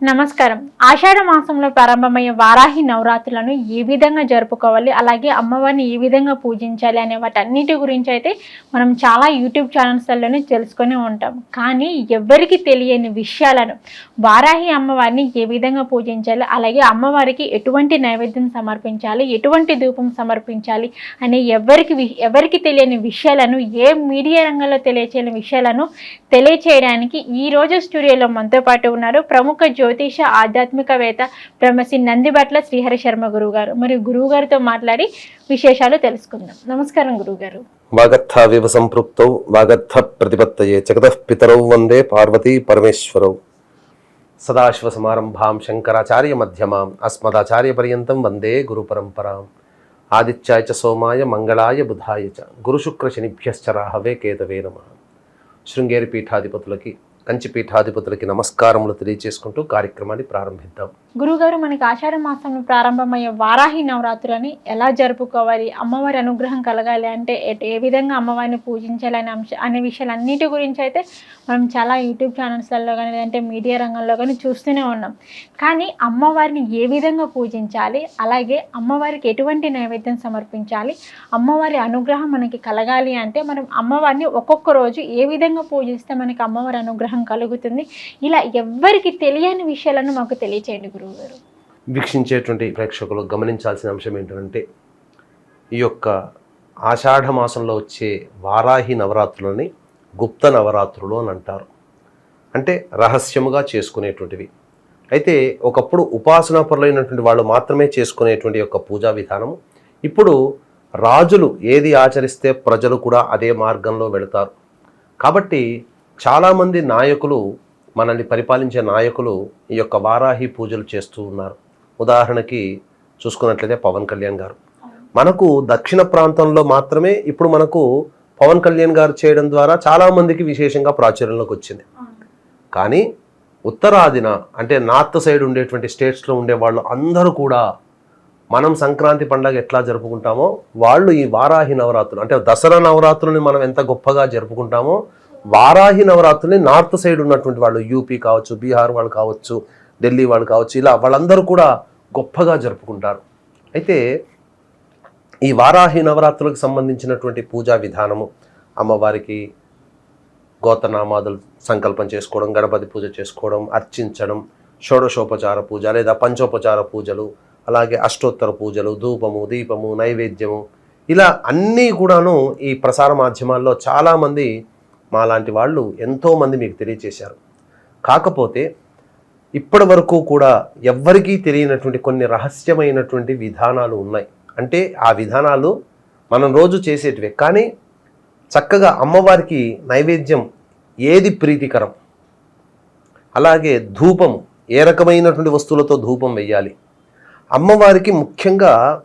నమస్కారం. ఆషాఢ మాసంలో ప్రారంభమయ్యే వారాహి నవరాత్రులను ఏ విధంగా జరుపుకోవాలి అలాగే అమ్మవారిని ఏ విధంగా పూజించాలి అనే వాటన్నిటి గురించి అయితే మనం చాలా యూట్యూబ్ ఛానల్స్లోనే తెలుసుకొని ఉంటాం. కానీ ఎవరికి తెలియని విషయాలను వారాహి అమ్మవారిని ఏ విధంగా పూజించాలి అలాగే అమ్మవారికి ఎటువంటి నైవేద్యం సమర్పించాలి ఎటువంటి ధూపం సమర్పించాలి అనే ఎవరికి ఎవరికి తెలియని విషయాలను ఏ మీడియా రంగంలో తెలియచేయని విషయాలను తెలియచేయడానికి ఈ రోజు స్టూడియోలో మనతో పాటు ఉన్నారు ప్రముఖ జ్యోతిష ఆధ్యాత్మికవేత్త బ్రహ్మశ్రీ నందిబట్ల శ్రీహరి శర్మ గురువుగారు. మరి గురువుగారితో మాట్లాడి విశేషాలు తెలుసుకుందాం. నమస్కారం గురువుగారు. గారు వాగర్థావివ సంపృక్తౌ వాగర్థ ప్రతిపత్తయే జగతః పితరౌ వందే పార్వతీ పరమేశ్వరౌ. సదాశివ సమారంభాం శంకరాచార్య మధ్యమాం అస్మదాచార్య పర్యంతం వందే గురు పరంపరాం. ఆదిత్యాయ చ సోమాయ మంగళాయ బుధాయ చ గురుశుక్ర శనిభ్యశ్చ రాహవే కేతవే నమ. శృంగేరి పీఠాధిపతులకి కంచి పీఠాధిపతులకి నమస్కారములు తెలియజేసుకుంటూ కార్యక్రమాన్ని ప్రారంభిద్దాం. గురుగారు మనకి ఆషాఢ మాసంలో ప్రారంభమయ్యే వారాహి నవరాత్రులని ఎలా జరుపుకోవాలి? అమ్మవారి అనుగ్రహం కలగాలి అంటే ఏ విధంగా అమ్మవారిని పూజించాలి అనే అంశ అనే విషయాలన్నిటి గురించి అయితే మనం చాలా యూట్యూబ్ ఛానల్స్లలో కానీ లేదంటే మీడియా రంగంలో కానీ చూస్తూనే ఉన్నాం. కానీ అమ్మవారిని ఏ విధంగా పూజించాలి? అలాగే అమ్మవారికి ఎటువంటి నైవేద్యం సమర్పించాలి? అమ్మవారి అనుగ్రహం మనకి కలగాలి అంటే మనం అమ్మవారిని ఒక్కొక్క రోజు ఏ విధంగా పూజిస్తే మనకి అమ్మవారి అనుగ్రహం కలుగుతుంది? ఇలా ఎవ్వరికి తెలియని విషయాలను మాకు తెలియచేయండి గురువుగారు. వీక్షించేటువంటి ప్రేక్షకులు గమనించాల్సిన అంశం ఏంటంటే ఈ యొక్క ఆషాఢ మాసంలో వచ్చే వారాహి నవరాత్రులని గుప్త నవరాత్రులు అని అంటారు. అంటే రహస్యముగా చేసుకునేటువంటివి. అయితే ఒకప్పుడు ఉపాసనాపరులైనటువంటి వాళ్ళు మాత్రమే చేసుకునేటువంటి యొక్క పూజా విధానము. ఇప్పుడు రాజులు ఏది ఆచరిస్తే ప్రజలు కూడా అదే మార్గంలో వెళతారు. కాబట్టి చాలామంది నాయకులు మనల్ని పరిపాలించే నాయకులు ఈ యొక్క వారాహి పూజలు చేస్తూ ఉన్నారు. ఉదాహరణకి చూసుకున్నట్లయితే పవన్ కళ్యాణ్ గారు. మనకు దక్షిణ ప్రాంతంలో మాత్రమే ఇప్పుడు మనకు పవన్ కళ్యాణ్ గారు చేయడం ద్వారా చాలామందికి విశేషంగా ప్రాచుర్యంలోకి వచ్చింది. కానీ ఉత్తరాదిన అంటే నార్త్ సైడ్ ఉండేటువంటి స్టేట్స్లో ఉండే వాళ్ళు అందరూ కూడా మనం సంక్రాంతి పండగ ఎట్లా జరుపుకుంటామో వాళ్ళు ఈ వారాహి నవరాత్రులు అంటే దసరా నవరాత్రులని మనం ఎంత గొప్పగా జరుపుకుంటామో వారాహి నవరాత్రుల్ని నార్త్ సైడ్ ఉన్నటువంటి వాళ్ళు యూపీ కావచ్చు బీహార్ వాళ్ళు కావచ్చు ఢిల్లీ వాళ్ళు కావచ్చు ఇలా వాళ్ళందరూ కూడా గొప్పగా జరుపుకుంటారు. అయితే ఈ వారాహి నవరాత్రులకు సంబంధించినటువంటి పూజా విధానము అమ్మవారికి గోతనామాదులు సంకల్పం చేసుకోవడం గణపతి పూజ చేసుకోవడం అర్చించడం షోడశోపచార పూజ లేదా పంచోపచార పూజలు అలాగే అష్టోత్తర పూజలు ధూపము దీపము నైవేద్యము ఇలా అన్నీ కూడాను ఈ ప్రసార మాధ్యమాల్లో చాలామంది మాలాంటి వాళ్ళు ఎంతోమంది మీకు తెలియచేశారు. కాకపోతే ఇప్పటి వరకు కూడా ఎవ్వరికీ తెలియనటువంటి కొన్ని రహస్యమైనటువంటి విధానాలు ఉన్నాయి. అంటే ఆ విధానాలు మనం రోజు చేసేటివే. కానీ చక్కగా అమ్మవారికి నైవేద్యం ఏది ప్రీతికరం? అలాగే ధూపం ఏ రకమైనటువంటి వస్తువులతో ధూపం వెయ్యాలి? అమ్మవారికి ముఖ్యంగా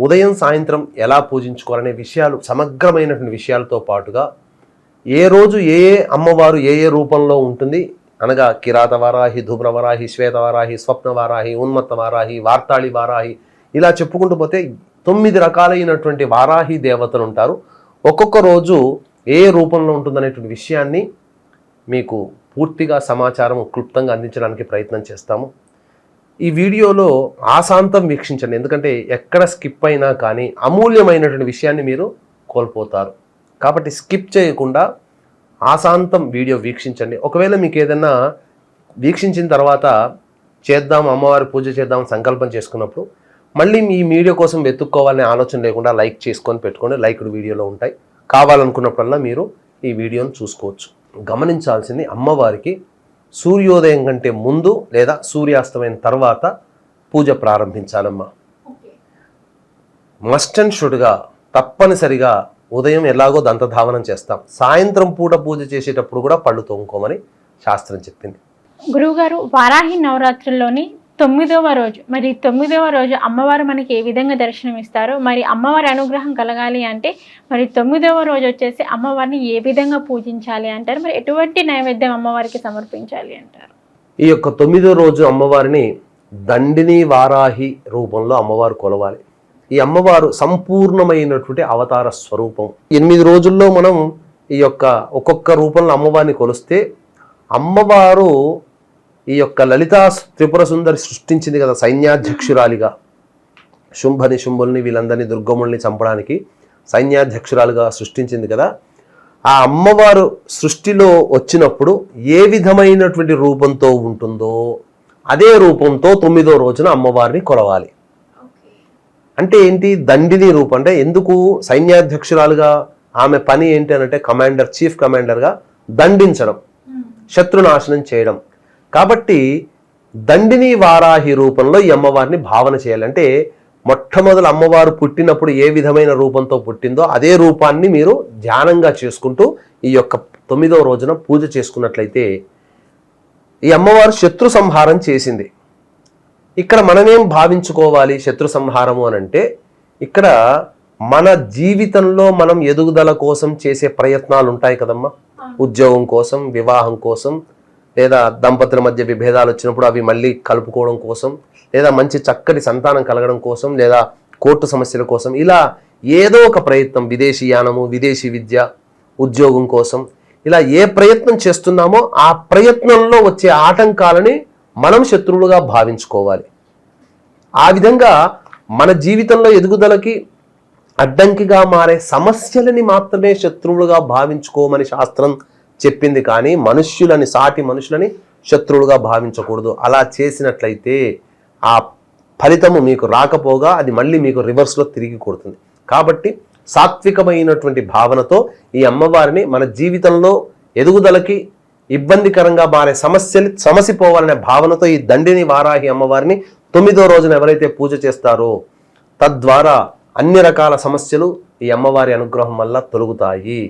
ఉదయం సాయంత్రం ఎలా పూజించుకోవాలనే విషయాలు సమగ్రమైనటువంటి విషయాలతో పాటుగా ఏ రోజు ఏ ఏ అమ్మవారు ఏ ఏ రూపంలో ఉంటుంది? అనగా కిరాత వారాహి ధూమ్ర వారాహి శ్వేత వారాహి స్వప్న వారాహి ఉన్మత్త వారాహి వార్తాళి వారాహి ఇలా చెప్పుకుంటూ పోతే తొమ్మిది రకాలైనటువంటి వారాహి దేవతలు ఉంటారు. ఒక్కొక్క రోజు ఏ రూపంలో ఉంటుందనేటువంటి విషయాన్ని మీకు పూర్తిగా సమాచారం క్లుప్తంగా అందించడానికి ప్రయత్నం చేస్తాము. ఈ వీడియోలో ఆశాంతం వీక్షించండి. ఎందుకంటే ఎక్కడ స్కిప్ అయినా కానీ అమూల్యమైనటువంటి విషయాన్ని మీరు కోల్పోతారు. కాబట్టి స్కిప్ చేయకుండా ఆశాంతం వీడియో వీక్షించండి. ఒకవేళ మీకు ఏదైనా వీక్షించిన తర్వాత చేద్దాం అమ్మవారి పూజ చేద్దాం సంకల్పం చేసుకున్నప్పుడు మళ్ళీ మీ వీడియో కోసం వెతుక్కోవాలనే ఆలోచన లేకుండా లైక్ చేసుకొని పెట్టుకోండి. లైక్డ్ వీడియోలో ఉంటాయి. కావాలనుకున్నప్పుడల్లా మీరు ఈ వీడియోను చూసుకోవచ్చు. గమనించాల్సింది అమ్మవారికి సూర్యోదయం కంటే ముందు లేదా సూర్యాస్తమైన తర్వాత పూజ ప్రారంభించాలమ్మా. మస్ట్ అండ్ షుడ్గా తప్పనిసరిగా ఉదయం ఎలాగో దంతధావనం చేస్తాం. సాయంత్రం పూట పూజ చేసేటప్పుడు కూడా పళ్ళు తోముకోమని శాస్త్రం చెప్పింది. గురువుగారు వారాహి నవరాత్రుల్లోని తొమ్మిదవ రోజు మరి తొమ్మిదవ రోజు అమ్మవారు మనకి ఏ విధంగా దర్శనం ఇస్తారో మరి అమ్మవారి అనుగ్రహం కలగాలి అంటే మరి తొమ్మిదవ రోజు వచ్చేసి అమ్మవారిని ఏ విధంగా పూజించాలి అంటారు? మరి ఎటువంటి నైవేద్యం అమ్మవారికి సమర్పించాలి అంటారు? ఈ యొక్క తొమ్మిదో రోజు అమ్మవారిని దండిని వారాహి రూపంలో అమ్మవారు కొలవాలి. ఈ అమ్మవారు సంపూర్ణమైనటువంటి అవతార స్వరూపం. ఎనిమిది రోజుల్లో మనం ఈ యొక్క ఒక్కొక్క రూపంలో అమ్మవారిని కొలిస్తే అమ్మవారు ఈ యొక్క లలితా త్రిపుర సుందరి సృష్టించింది కదా సైన్యాధ్యక్షురాలిగా. శుంభని శుంభుల్ని వీళ్ళందరినీ దుర్గముల్ని చంపడానికి సైన్యాధ్యక్షురాలుగా సృష్టించింది కదా. ఆ అమ్మవారు సృష్టిలో వచ్చినప్పుడు ఏ విధమైనటువంటి రూపంతో ఉంటుందో అదే రూపంతో తొమ్మిదో రోజున అమ్మవారిని కొలవాలి. అంటే ఏంటి? దండిని రూపం. అంటే ఎందుకు సైన్యాధ్యక్షురాలుగా ఆమె పని ఏంటి అని అంటే కమాండర్ చీఫ్ కమాండర్గా దండించడం శత్రునాశనం చేయడం. కాబట్టి దండిని వారాహి రూపంలో ఈ అమ్మవారిని భావన చేయాలంటే మొట్టమొదలు అమ్మవారు పుట్టినప్పుడు ఏ విధమైన రూపంతో పుట్టిందో అదే రూపాన్ని మీరు ధ్యానంగా చేసుకుంటూ ఈ యొక్క తొమ్మిదవ రోజున పూజ చేసుకున్నట్లయితే ఈ అమ్మవారు శత్రు సంహారం చేసింది. ఇక్కడ మనమేం భావించుకోవాలి శత్రు సంహారము అని అంటే ఇక్కడ మన జీవితంలో మనం ఎదుగుదల కోసం చేసే ప్రయత్నాలు ఉంటాయి కదమ్మా ఉద్యోగం కోసం వివాహం కోసం లేదా దంపతుల మధ్య విభేదాలు వచ్చినప్పుడు అవి మళ్ళీ కలుపుకోవడం కోసం లేదా మంచి చక్కటి సంతానం కలగడం కోసం లేదా కోర్టు సమస్యల కోసం ఇలా ఏదో ఒక ప్రయత్నం విదేశీ యానము విదేశీ విద్య ఉద్యోగం కోసం ఇలా ఏ ప్రయత్నం చేస్తున్నామో ఆ ప్రయత్నంలో వచ్చే ఆటంకాలని మనం శత్రువులుగా భావించుకోవాలి. ఆ విధంగా మన జీవితంలో ఎదుగుదలకి అడ్డంకిగా మారే సమస్యలని మాత్రమే శత్రువులుగా భావించుకోమని శాస్త్రం చెప్పింది కానీ మనుష్యులని సాటి మనుషులని శత్రువులుగా భావించకూడదు. అలా చేసినట్లయితే ఆ ఫలితము మీకు రాకపోగా అది మళ్ళీ మీకు రివర్స్లో తిరిగి కొడుతుంది. కాబట్టి సాత్వికమైనటువంటి భావనతో ఈ అమ్మవారిని మన జీవితంలో ఎదుగుదలకి ఇబ్బందికరంగా మారే సమస్యలు సమసిపోవాలనే భావనతో ఈ దండిని వారాహి అమ్మవారిని తొమ్మిదో రోజున ఎవరైతే పూజ చేస్తారో తద్వారా అన్ని రకాల సమస్యలు ఈ అమ్మవారి అనుగ్రహం వల్ల తొలుగుతాయి.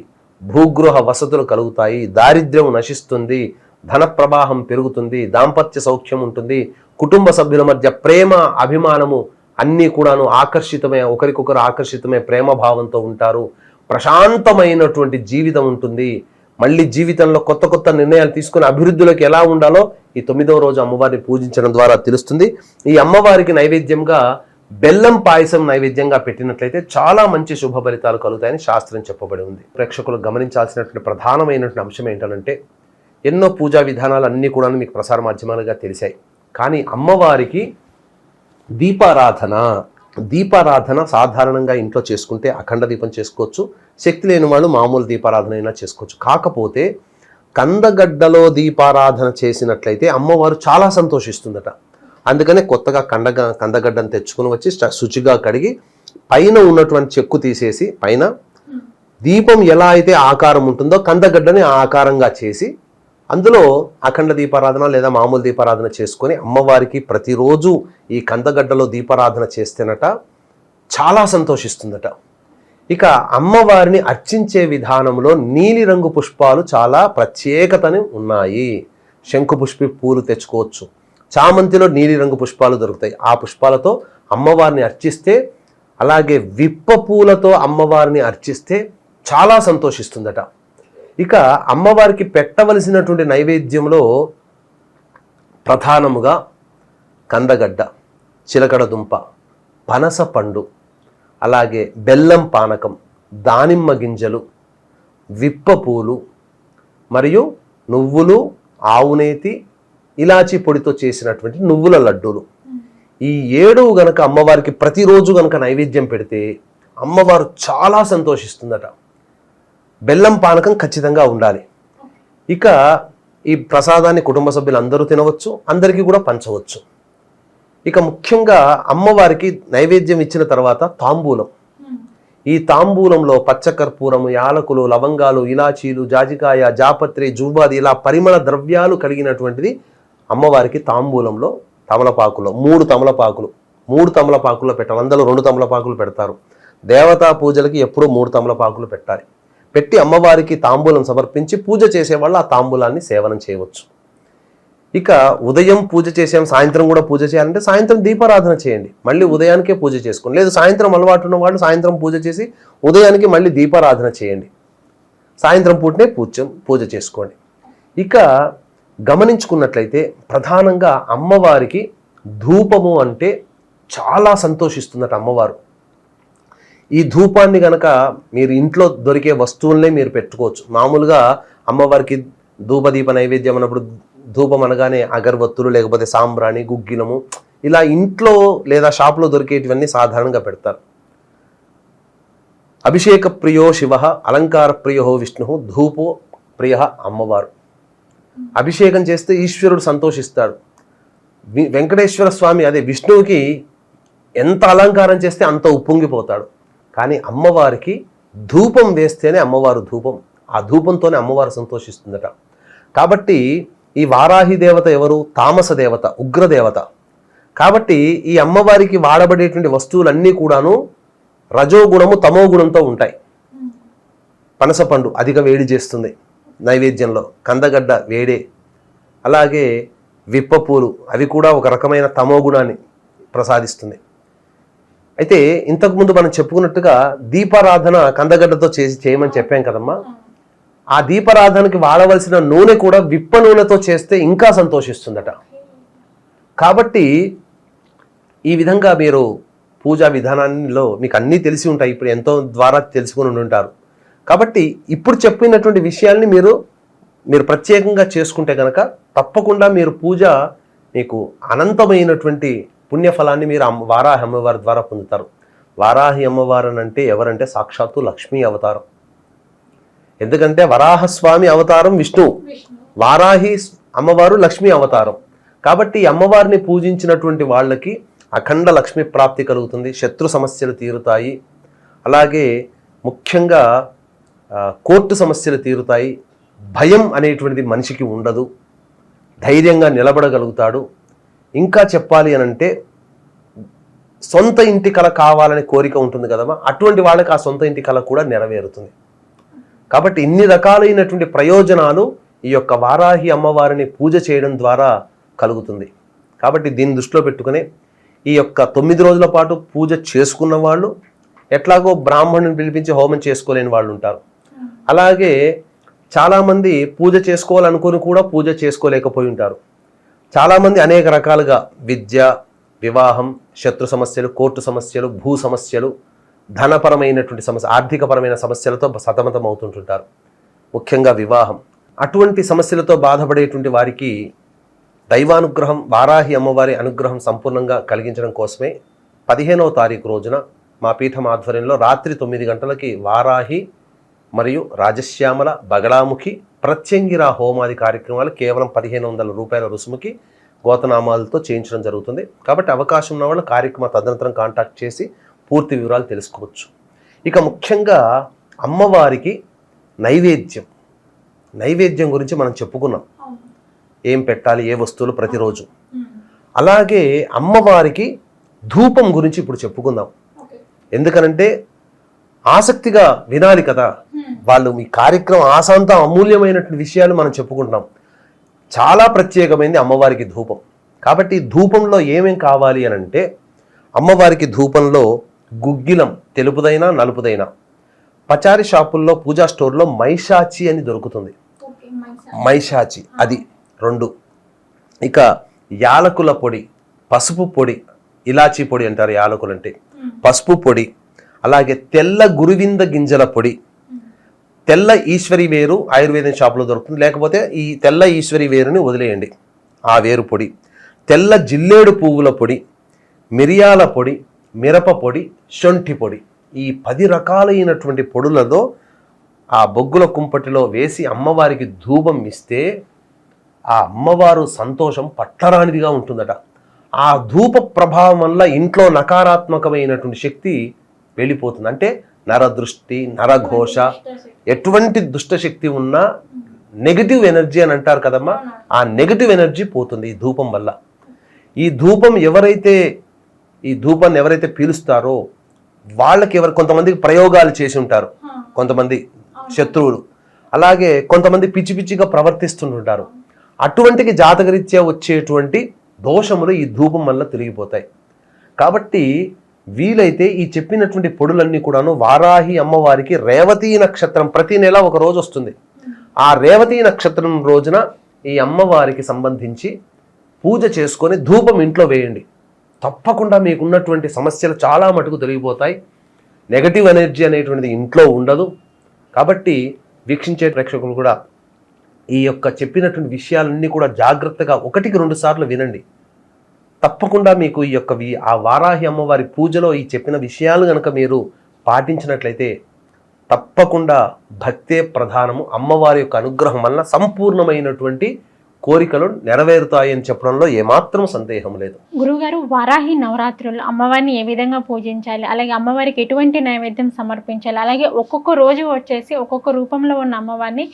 భూగృహ వసతులు కలుగుతాయి. దారిద్ర్యం నశిస్తుంది. ధన ప్రవాహం పెరుగుతుంది. దాంపత్య సౌఖ్యం ఉంటుంది. కుటుంబ సభ్యుల మధ్య ప్రేమ అభిమానము అన్నీ కూడాను ఆకర్షితమే ఒకరికొకరు ఆకర్షితమే ప్రేమ భావంతో ఉంటారు. ప్రశాంతమైనటువంటి జీవితం ఉంటుంది. మళ్ళీ జీవితంలో కొత్త కొత్త నిర్ణయాలు తీసుకుని అభివృద్ధిలోకి ఎలా ఉండాలో ఈ తొమ్మిదవ రోజు అమ్మవారిని పూజించడం ద్వారా తెలుస్తుంది. ఈ అమ్మవారికి నైవేద్యంగా బెల్లం పాయసం నైవేద్యంగా పెట్టినట్లయితే చాలా మంచి శుభ ఫలితాలు కలుగుతాయని శాస్త్రం చెప్పబడి ఉంది. ప్రేక్షకులు గమనించాల్సినటువంటి ప్రధానమైనటువంటి అంశం ఏంటంటే ఎన్నో పూజా విధానాలు అన్నీ కూడా మీకు ప్రసార మాధ్యమాలుగా తెలిసాయి. కానీ అమ్మవారికి దీపారాధన దీపారాధన సాధారణంగా ఇంట్లో చేసుకుంటే అఖండ దీపం చేసుకోవచ్చు. శక్తి లేని వాళ్ళు మామూలు దీపారాధన అయినా చేసుకోవచ్చు. కాకపోతే కందగడ్డలో దీపారాధన చేసినట్లయితే అమ్మవారు చాలా సంతోషిస్తుందట. అందుకనే కొత్తగా కండగ కందగడ్డను తెచ్చుకుని వచ్చి శుచిగా కడిగి పైన ఉన్నటువంటి చెక్కు తీసేసి పైన దీపం ఎలా అయితే ఆకారం ఉంటుందో కందగడ్డని ఆకారంగా చేసి అందులో అఖండ దీపారాధన లేదా మామూలు దీపారాధన చేసుకొని అమ్మవారికి ప్రతిరోజు ఈ కందగడ్డలో దీపారాధన చేస్తేనట చాలా సంతోషిస్తుందట. ఇక అమ్మవారిని అర్చించే విధానంలో నీలిరంగు పుష్పాలు చాలా ప్రత్యేకతని ఉన్నాయి. శంకు పుష్పి పూలు తెచ్చుకోవచ్చు. చామంతిలో నీలిరంగు పుష్పాలు దొరుకుతాయి. ఆ పుష్పాలతో అమ్మవారిని అర్చిస్తే అలాగే విప్ప పూలతో అమ్మవారిని అర్చిస్తే చాలా సంతోషిస్తుందట. ఇక అమ్మవారికి పెట్టవలసినటువంటి నైవేద్యంలో ప్రధానముగా కందగడ్డ చిలకడ దుంప పనస పండు అలాగే బెల్లం పానకం దానిమ్మ గింజలు విప్ప పూలు మరియు నువ్వులు ఆవునేతి ఇలాచీ పొడితో చేసినటువంటి నువ్వుల లడ్డూలు. ఈ ఏడు గనక అమ్మవారికి ప్రతిరోజు గనక నైవేద్యం పెడితే అమ్మవారు చాలా సంతోషిస్తుందట. బెల్లం పానకం ఖచ్చితంగా ఉండాలి. ఇక ఈ ప్రసాదాన్ని కుటుంబ సభ్యులు అందరూ తినవచ్చు అందరికీ కూడా పంచవచ్చు. ఇక ముఖ్యంగా అమ్మవారికి నైవేద్యం ఇచ్చిన తర్వాత తాంబూలం. ఈ తాంబూలంలో పచ్చకర్పూరము యాలకులు లవంగాలు ఇలాచీలు జాజికాయ జాపత్రి జూబాది ఇలా పరిమళ ద్రవ్యాలు కలిగినటువంటిది అమ్మవారికి తాంబూలంలో తమలపాకులో మూడు తమలపాకులు మూడు తమలపాకులో పెట్టాలి. అందులో రెండు తమలపాకులు పెడతారు. దేవతా పూజలకి ఎప్పుడూ మూడు తమలపాకులు పెట్టాలి. పెట్టి అమ్మవారికి తాంబూలం సమర్పించి పూజ చేసేవాళ్ళు ఆ తాంబూలాన్ని సేవనం చేయవచ్చు. ఇక ఉదయం పూజ చేసాం సాయంత్రం కూడా పూజ చేయాలంటే సాయంత్రం దీపారాధన చేయండి. మళ్ళీ ఉదయానికే పూజ చేసుకోండి. లేదు సాయంత్రం అలవాటు ఉన్న వాళ్ళు సాయంత్రం పూజ చేసి ఉదయానికి మళ్ళీ దీపారాధన చేయండి. సాయంత్రం పూటనే పూజ పూజ చేసుకోండి. ఇక గమనించుకున్నట్లయితే ప్రధానంగా అమ్మవారికి ధూపము అంటే చాలా సంతోషిస్తుందట అమ్మవారు. ఈ ధూపాన్ని గనక మీరు ఇంట్లో దొరికే వస్తువులనే మీరు పెట్టుకోవచ్చు. మామూలుగా అమ్మవారికి ధూపదీప నైవేద్యం అన్నప్పుడు ధూపం అనగానే అగరబత్తులు లేకపోతే సాంబ్రాణి గుగ్గిలము ఇలా ఇంట్లో లేదా షాప్లో దొరికేటివన్నీ సాధారణంగా పెడతారు. అభిషేక ప్రియో శివ అలంకార ప్రియో విష్ణు ధూపో ప్రియ అమ్మవారు. అభిషేకం చేస్తే ఈశ్వరుడు సంతోషిస్తాడు. వి- వెంకటేశ్వర స్వామి అదే విష్ణువుకి ఎంత అలంకారం చేస్తే అంత ఉప్పొంగిపోతాడు. కానీ అమ్మవారికి ధూపం వేస్తేనే అమ్మవారు ధూపం. ఆ ధూపంతోనే అమ్మవారు సంతోషిస్తుందట. కాబట్టి ఈ వారాహి దేవత ఎవరు? తామస దేవత ఉగ్రదేవత కాబట్టి ఈ అమ్మవారికి వాడబడేటువంటి వస్తువులన్నీ కూడాను రజోగుణము తమో గుణంతో ఉంటాయి పనసపండు అధిక వేడి చేస్తుంది నైవేద్యంలో. కందగడ్డ వేడే. అలాగే విప్పపూలు అవి కూడా ఒక రకమైన తమో గుణాన్ని ప్రసాదిస్తుంది. అయితే ఇంతకుముందు మనం చెప్పుకున్నట్టుగా దీపారాధన కందగడ్డతో చేసి చేయమని చెప్పాం కదమ్మా. ఆ దీపారాధనకి వాడవలసిన నూనె కూడా విప్ప నూనెతో చేస్తే ఇంకా సంతోషిస్తుందట. కాబట్టి ఈ విధంగా మీరు పూజా విధానాల్లో మీకు అన్నీ తెలిసి ఉంటాయి ఇప్పుడు ఎంతో ద్వారా తెలుసుకుని ఉండి ఉంటారు. కాబట్టి ఇప్పుడు చెప్పినటువంటి విషయాల్ని మీరు మీరు ప్రత్యేకంగా చేసుకుంటే కనుక తప్పకుండా మీరు పూజ మీకు అనంతమైనటువంటి పుణ్యఫలాన్ని మీరు అమ్మ వారాహి అమ్మవారి ద్వారా పొందుతారు. వారాహి అమ్మవారు అంటే ఎవరంటే సాక్షాత్తు లక్ష్మీ అవతారం. ఎందుకంటే వరాహస్వామి అవతారం విష్ణువు వారాహి అమ్మవారు లక్ష్మీ అవతారం. కాబట్టి అమ్మవారిని పూజించినటువంటి వాళ్ళకి అఖండ లక్ష్మి ప్రాప్తి కలుగుతుంది. శత్రు సమస్యలు తీరుతాయి. అలాగే ముఖ్యంగా కోర్టు సమస్యలు తీరుతాయి. భయం అనేటువంటిది మనిషికి ఉండదు. ధైర్యంగా నిలబడగలుగుతాడు. ఇంకా చెప్పాలి అని అంటే సొంత ఇంటి కళ కావాలనే కోరిక ఉంటుంది కదమ్మా. అటువంటి వాళ్ళకి ఆ సొంత ఇంటి కళ కూడా నెరవేరుతుంది. కాబట్టి ఇన్ని రకాలైనటువంటి ప్రయోజనాలు ఈ యొక్క వారాహి అమ్మవారిని పూజ చేయడం ద్వారా కలుగుతుంది. కాబట్టి దీన్ని దృష్టిలో పెట్టుకుని ఈ యొక్క తొమ్మిది రోజుల పాటు పూజ చేసుకున్న వాళ్ళు ఎట్లాగో బ్రాహ్మణుని పిలిపించి హోమం చేసుకోలేని వాళ్ళు ఉంటారు. అలాగే చాలామంది పూజ చేసుకోవాలనుకుని కూడా పూజ చేసుకోలేకపోయి ఉంటారు. చాలామంది అనేక రకాలుగా విద్య వివాహం శత్రు సమస్యలు కోర్టు సమస్యలు భూ సమస్యలు ధనపరమైనటువంటి సమస్య ఆర్థికపరమైన సమస్యలతో సతమతం అవుతుంటుంటారు. ముఖ్యంగా వివాహం. అటువంటి సమస్యలతో బాధపడేటువంటి వారికి దైవానుగ్రహం వారాహి అమ్మవారి అనుగ్రహం సంపూర్ణంగా కలిగించడం కోసమే పదిహేనవ తారీఖు రోజున మా పీఠం ఆధ్వర్యంలో రాత్రి తొమ్మిది గంటలకి వారాహి మరియు రాజశ్యామల బగడాముఖి ప్రత్యంగిర హోమాది కార్యక్రమాలు కేవలం పదిహేను వందల రూపాయల రుసుముకి గోతనామాలతో చేయించడం జరుగుతుంది. కాబట్టి అవకాశం ఉన్న వాళ్ళు కార్యక్రమ తదనంతరం కాంటాక్ట్ చేసి పూర్తి వివరాలు తెలుసుకోవచ్చు. ఇక ముఖ్యంగా అమ్మవారికి నైవేద్యం. నైవేద్యం గురించి మనం చెప్పుకున్నాం. ఏం పెట్టాలి ఏ వస్తువులు ప్రతిరోజు? అలాగే అమ్మవారికి ధూపం గురించి ఇప్పుడు చెప్పుకుందాం. ఎందుకనంటే ఆసక్తిగా వినాలి కదా. వాళ్ళు మీ కార్యక్రమం ఆశాంతం అమూల్యమైనటువంటి విషయాలు మనం చెప్పుకుంటున్నాం. చాలా ప్రత్యేకమైనది అమ్మవారికి ధూపం. కాబట్టి ధూపంలో ఏమేం కావాలి అని అంటే అమ్మవారికి ధూపంలో గుగ్గిలం తెలుపుదైనా నలుపుదైనా. పచారి షాపుల్లో పూజా స్టోర్లో మైషాచి అని దొరుకుతుంది. మైషాచి. అది రెండు. ఇక యాలకుల పొడి పసుపు పొడి ఇలాచీ పొడి అంటారు యాలకులు అంటే పసుపు పొడి అలాగే తెల్ల గురువింద గింజల పొడి తెల్ల ఈశ్వరి వేరు ఆయుర్వేదం షాప్లో దొరుకుతుంది. లేకపోతే ఈ తెల్ల ఈశ్వరి వేరుని వదిలేయండి. ఆ వేరు పొడి. తెల్ల జిల్లేడు పువ్వుల పొడి మిరియాల పొడి మిరప పొడి శొంఠి పొడి. ఈ పది రకాలైనటువంటి పొడులలో ఆ బొగ్గుల కుంపటిలో వేసి అమ్మవారికి ధూపం ఇస్తే ఆ అమ్మవారు సంతోషం పట్టరానిదిగా ఉంటుందట. ఆ ధూప ప్రభావం వల్ల ఇంట్లో నకారాత్మకమైనటువంటి శక్తి వెళ్ళిపోతుంది. అంటే నరదృష్టి నరఘోష ఎటువంటి దుష్టశక్తి ఉన్నా నెగిటివ్ ఎనర్జీ అని అంటారు కదమ్మా ఆ నెగిటివ్ ఎనర్జీ పోతుంది ఈ ధూపం వల్ల. ఈ ధూపం ఎవరైతే ఈ ధూపాన్ని ఎవరైతే పీలుస్తారో వాళ్ళకి ఎవరు కొంతమందికి ప్రయోగాలు చేసి ఉంటారు. కొంతమంది శత్రువులు. అలాగే కొంతమంది పిచ్చి పిచ్చిగా ప్రవర్తిస్తుంటుంటారు. అటువంటికి జాతకరీత్యా వచ్చేటువంటి దోషములు ఈ ధూపం వల్ల తిరిగిపోతాయి కాబట్టి వీలైతే ఈ చెప్పినటువంటి పొడులన్నీ కూడాను వారాహి అమ్మవారికి రేవతి నక్షత్రం ప్రతి నెల ఒక రోజు వస్తుంది. ఆ రేవతి నక్షత్రం రోజున ఈ అమ్మవారికి సంబంధించి పూజ చేసుకొని ధూపం ఇంట్లో వేయండి. తప్పకుండా మీకున్నటువంటి సమస్యలు చాలా మటుకు తొలగిపోతాయి. నెగటివ్ ఎనర్జీ అనేటువంటిది ఇంట్లో ఉండదు. కాబట్టి వీక్షించే ప్రేక్షకులు కూడా ఈ యొక్క చెప్పినటువంటి విషయాలన్నీ కూడా జాగ్రత్తగా ఒకటికి రెండు సార్లు వినండి. తప్పకుండా మీకు ఈ యొక్క ఆ వారాహి అమ్మవారి పూజలో ఈ చెప్పిన విషయాలు కనుక మీరు పాటించినట్లయితే తప్పకుండా భక్తే ప్రధానము. అమ్మవారి యొక్క అనుగ్రహం వలన సంపూర్ణమైనటువంటి కోరికలు నెరవేరుతాయని చెప్పడంలో ఏమాత్రం సందేహం లేదు. గురువుగారు వారాహి నవరాత్రులు అమ్మవారిని ఏ విధంగా పూజించాలి? అలాగే అమ్మవారికి ఎటువంటి నైవేద్యం సమర్పించాలి? అలాగే ఒక్కొక్క రోజు వచ్చేసి ఒక్కొక్క రూపంలో ఉన్న అమ్మవారిని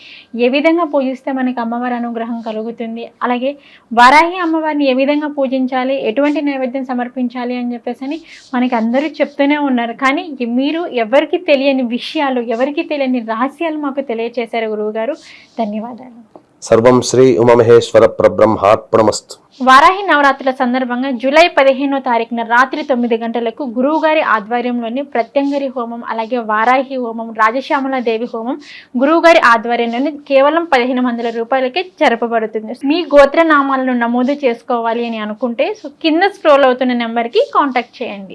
ఏ విధంగా పూజిస్తే మనకి అమ్మవారి అనుగ్రహం కలుగుతుంది? అలాగే వారాహి అమ్మవారిని ఏ విధంగా పూజించాలి? ఎటువంటి నైవేద్యం సమర్పించాలి అని చెప్పేసి అని మనకి అందరూ చెప్తూనే ఉన్నారు. కానీ మీరు ఎవరికి తెలియని విషయాలు ఎవరికి తెలియని రహస్యాలు మాకు తెలియచేశారు గురువుగారు. ధన్యవాదాలు. సర్వం శ్రీ ఉమమహేశ్వర ప్రబ్రహ్మార్పణమస్తు. వారాహి నవరాత్రుల సందర్భంగా జూలై పదిహేనో తారీఖున రాత్రి తొమ్మిది గంటలకు గురువుగారి ఆధ్వర్యంలోని ప్రత్యంగరి హోమం అలాగే వారాహి హోమం రాజశ్యామల దేవి హోమం గురువుగారి ఆధ్వర్యంలోని కేవలం పదిహేను వందల రూపాయలకే జరపబడుతుంది. మీ గోత్ర నామాలను నమోదు చేసుకోవాలి అని అనుకుంటే సో కింద స్క్రోల్ అవుతున్న నెంబర్కి కాంటాక్ట్ చేయండి.